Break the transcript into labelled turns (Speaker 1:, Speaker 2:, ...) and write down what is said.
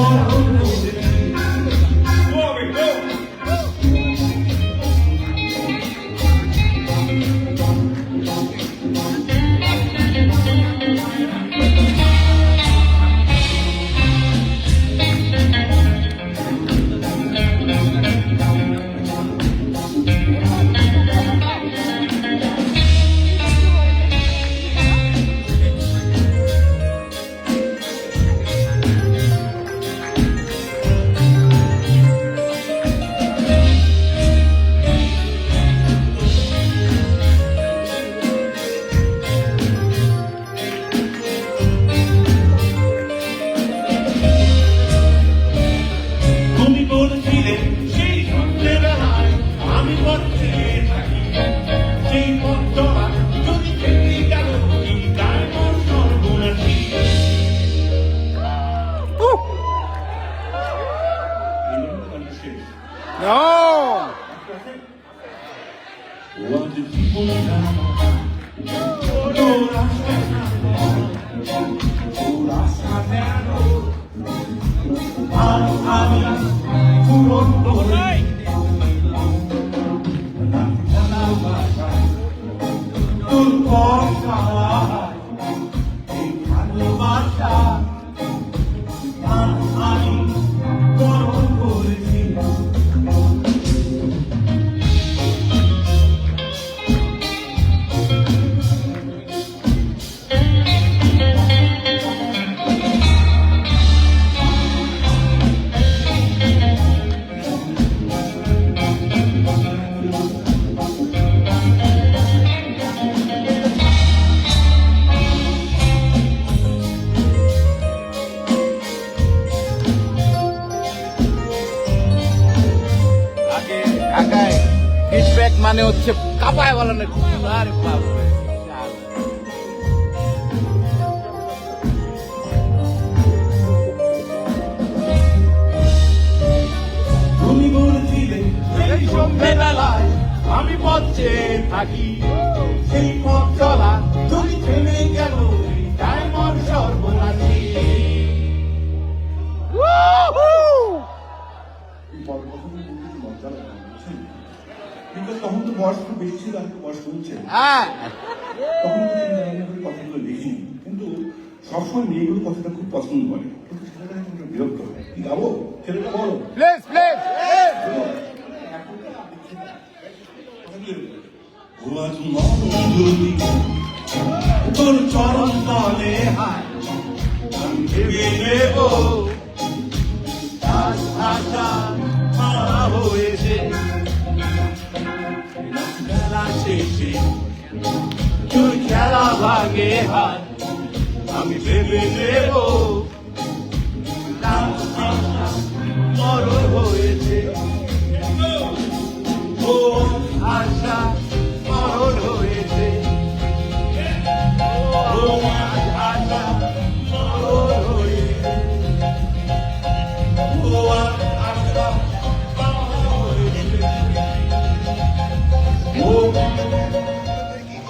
Speaker 1: তুমি
Speaker 2: No!
Speaker 1: What do
Speaker 2: people Oh, feedback মানে হচ্ছে কাপায় বলানো আরে
Speaker 1: সন্ধ্যেবেলায় আমি পথ চেয়ে থাকি। সেই পথ চলা তুমি থেমে গেল।
Speaker 3: কিন্তু তখন তো বয়স খুব বেশি ছিল তো বয়স কমছে।
Speaker 2: হ্যাঁ।
Speaker 3: তখন করে কথাগুলো লিখিনি। কিন্তু সবসময় মেয়েগুলো কথাটা খুব পছন্দ করে। কিন্তু ছেলেটা এখন বিরক্ত হয়। কি গাবো? ছেলেটা বলো
Speaker 2: প্লিজ প্লিজ
Speaker 1: আজ মঞ্জুরি তোর চরণ তলে হায়। আমি ভেবে নেব। আজ আশা তোর খেলা ভাগে হাত। আমি ভেবে নেব